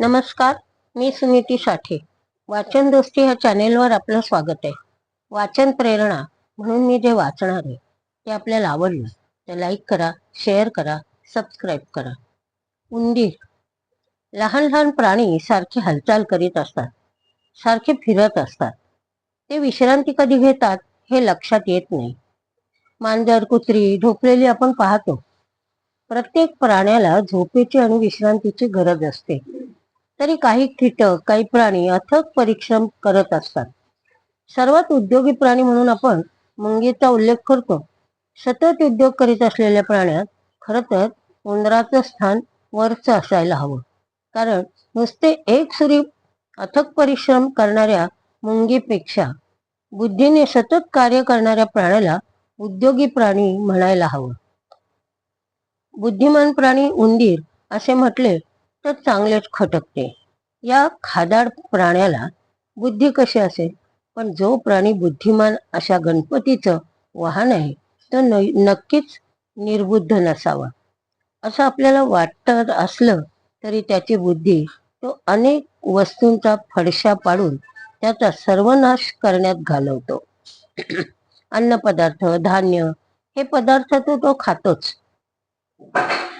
नमस्कार मी सुनीती साठे. वाचन दोस्ती ह्या चॅनेलवर आपलं स्वागत आहे. वाचन प्रेरणा म्हणून मी जे वाचणार आहे ते आपल्याला आवडलं तर लाईक करा शेअर करा सबस्क्राईब करा. उंदीर. लहान लहान प्राणी सारखे हालचाल करीत असतात सारखे फिरत असतात. ते विश्रांती कधी घेतात हे लक्षात येत नाही. मांजर कुत्री झोपलेली आपण पाहतो. प्रत्येक प्राण्याला झोपेची आणि विश्रांतीची गरज असते. तरी काही कीटक काही प्राणी अथक परिश्रम करत असतात. सर्वात उद्योगी प्राणी म्हणून आपण मुंगीचा उल्लेख करतो. सतत उद्योग करीत असलेल्या प्राण्यात खर तर उंदराचं स्थान वरच असायला हवं. कारण नुसते एक सुरी अथक परिश्रम करणाऱ्या मुंगीपेक्षा बुद्धीने सतत कार्य करणाऱ्या प्राण्याला उद्योगी प्राणी म्हणायला हवं. बुद्धिमान प्राणी उंदीर असे म्हटले तर चांगलेच खटकते. या खादाड प्राण्याला बुद्धी कशी असेल? पण जो प्राणी बुद्धिमान अशा गणपतीचं वाहन आहे तो नक्कीच निर्बुद्ध नसावा. असं आपल्याला वाटत असलं तरी त्याची बुद्धी तो अनेक वस्तूंचा फडशा पाडून त्याचा सर्वनाश करण्यात घालवतो. अन्नपदार्थ धान्य हे पदार्थ तो तो खातोच.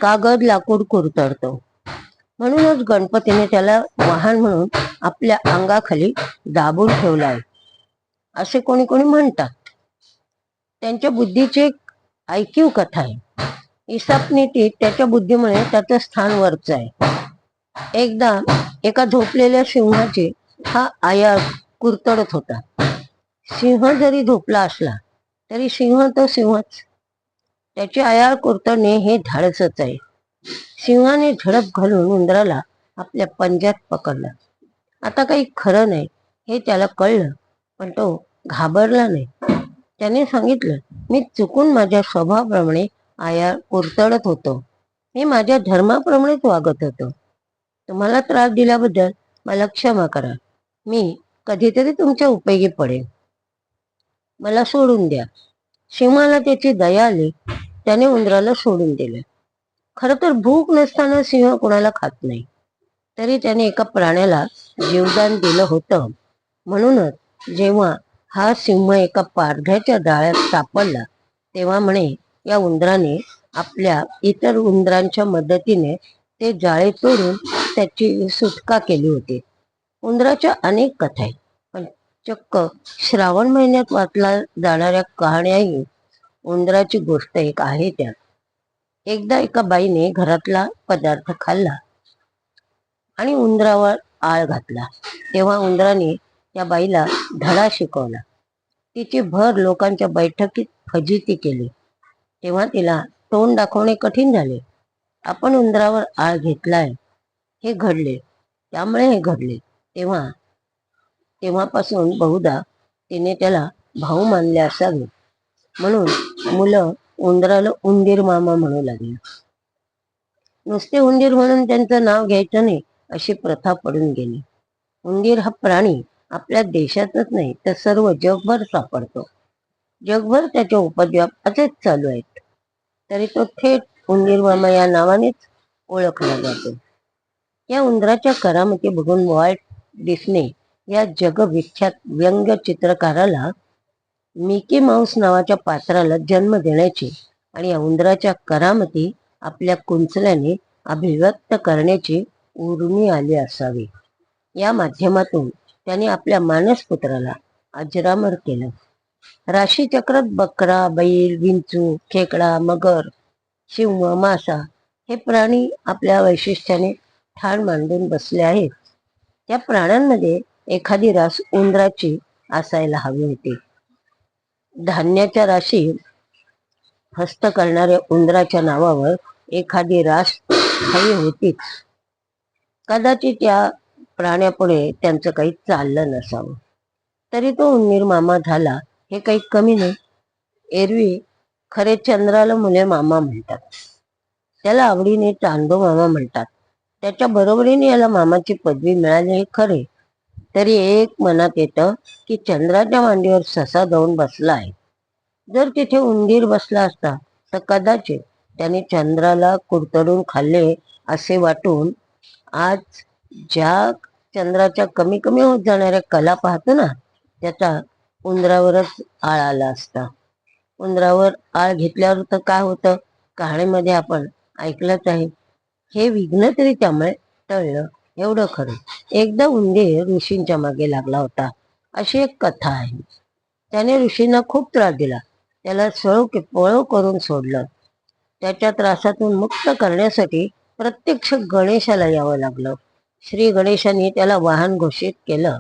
कागद लाकूड कुरतडतो. म्हणूनच गणपतीने त्याला वाहन म्हणून आपल्या अंगाखाली दाबून ठेवला आहे. असे कोणी कोणी म्हणतात. त्यांच्या बुद्धीची एक ऐकीव कथा आहे. इसापनीती त्याच्या बुद्धीमुळे त्याचं स्थान वरच आहे. एकदा एका झोपलेल्या सिंहाची हा आया कुरतडत होता. सिंह जरी झोपला असला तरी सिंह तो सिंहच. त्याची आया कुरतडणे हे धाडसच आहे. सिंहाने झडप घालून उंदराला आपल्या पंजात पकडला. आता काही खरं नाही हे त्याला कळलं पण तो घाबरला नाही. त्याने सांगितलं मी चुकून माझ्या स्वभावाप्रमाणे आया कुरतडत होतो. मी माझ्या धर्माप्रमाणेच वागत होतो. तुम्हाला त्रास दिल्याबद्दल मला क्षमा करा. मी कधीतरी तुमच्या उपयोगी पडेल मला सोडून द्या. सिंहाला त्याची दया आली. त्याने उंदराला सोडून दिलं. खर तर भूक नसताना सिंह कोणाला खात नाही. तरी त्याने एका प्राण्याला जीवदान दिलं होतं. म्हणूनच जेव्हा हा सिंह एका पारध्याच्या जाळ्यात सापडला तेव्हा म्हणे या उंदराने आपल्या इतर उंदरांच्या मदतीने ते जाळे तोडून त्याची सुटका केली होती. उंदराच्या अनेक कथा आहेत पण चक्क श्रावण महिन्यात वाचला जाणाऱ्या कहाण्याही उंदराची गोष्ट एक आहे त्यात. एकदा एका बाईने घरातला पदार्थ खाल्ला आणि उंदरावर आळ घातला. तेव्हा उंदराने त्या बाईला धडा शिकवला. तिची भर लोकांच्या बैठकीत फजिती केली. तेव्हा तिला तोंड दाखवणे कठीण झाले. आपण उंदरावर आळ घेतलाय. हे घडले. त्यामुळे हे घडले. तेव्हा तेव्हापासून बहुधा तिने त्याला भाऊ मानले असावे. म्हणून मुलं उंदराला उंदीर मामा म्हणू लागले. नुसते उंदीर म्हणून त्यांचं नाव घ्यायचं नाही अशी प्रथा पडून गेली. उंदीर हा प्राणी आपल्या देशातच नाही तर सर्व जगभर सापडतो. जगभर त्याचे उपद्व्याप असेच चालू आहेत. तरी तो थेट उंदीर मामा या नावानेच ओळखला जातो. या उंदराच्या करामती बघून वॉल्ट डिस्ने या जगविख्यात व्यंग चित्रकाराला मिकी माऊस नावाच्या पात्राला जन्म देण्याची आणि या उंदराच्या करामती आपल्या कुंचल्याने अभिव्यक्त करण्याची उर्मी आली असावी. या माध्यमातून त्याने आपल्या मानसपुत्राला अजरामर केलं. राशीचक्रात बकरा बैल विंचू खेकडा मगर शिव मासा हे प्राणी आपल्या वैशिष्ट्याने ठाण मांडून बसले आहेत. त्या प्राण्यांमध्ये एखादी रास उंदराची असायला हवी होती. धान्याच्या राशी हस्त करणाऱ्या उंदराच्या नावावर एखादी रास हवी होतीच. कदाचित या प्राण्यापुढे त्यांचं काही चाललं नसावं. तरी तो उंदीर मामा झाला हे काही कमी नाही. एरवी खरे चंद्राला मुले मामा म्हणतात. त्याला आवडीने चांदो मामा म्हणतात. त्याच्या बरोबरीने याला मामाची पदवी मिळाली हे खरे. तरी एक मनात येतं की चंद्राच्या मांडीवर ससा जाऊन बसला आहे. जर तिथे उंदीर बसला असता तर कदाचित त्याने चंद्राला कुरतडून खाल्ले असे वाटून आज ज्या चंद्राच्या कमी कमी होत जाणाऱ्या कला पाहतो ना त्याचा उंदरावरच आळ आला असता. उंदरावर आळ घेतल्यावर तर काय होतं? कहाणीमध्ये आपण ऐकलंच आहे. हे विघ्न तरी त्यामुळे टळलं एवढं खरं. एकदा उंदीर ऋषींच्या मागे लागला होता. अशी एक कथा आहे. त्याने ऋषींना खूप त्रास दिला. त्याला सळो की पळो करून सोडलं. त्याच्या त्रासातून मुक्त करण्यासाठी प्रत्यक्ष गणेशाला यावं लागलं. श्री गणेशाने त्याला वाहन घोषित केलं.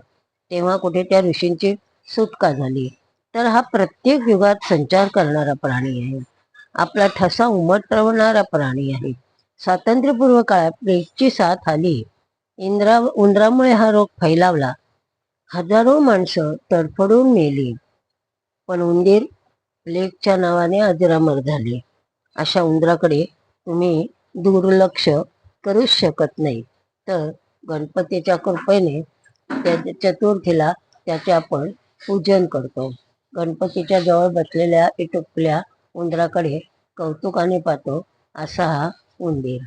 तेव्हा कुठे त्या ऋषींची सुटका झाली. तर हा प्रत्येक युगात संचार करणारा प्राणी आहे. आपला ठसा उमटवणारा प्राणी आहे. स्वातंत्र्यपूर्व काळात प्लेगची साथ आली. इंद्रा उंदरामुळे हा रोग फैलावला. हजारो माणसं तडफडून मेली. पण उंदीर प्लेगच्या नावाने अजरामर झाले. अशा उंदराकडे तुम्ही दुर्लक्ष करूच शकत नाही. तर गणपतीच्या कृपेने त्या चतुर्थीला त्याचे आपण पूजन करतो. गणपतीच्या जवळ बसलेल्या इटुकल्या उंदराकडे कौतुकाने पाहतो असा हा उंदीर.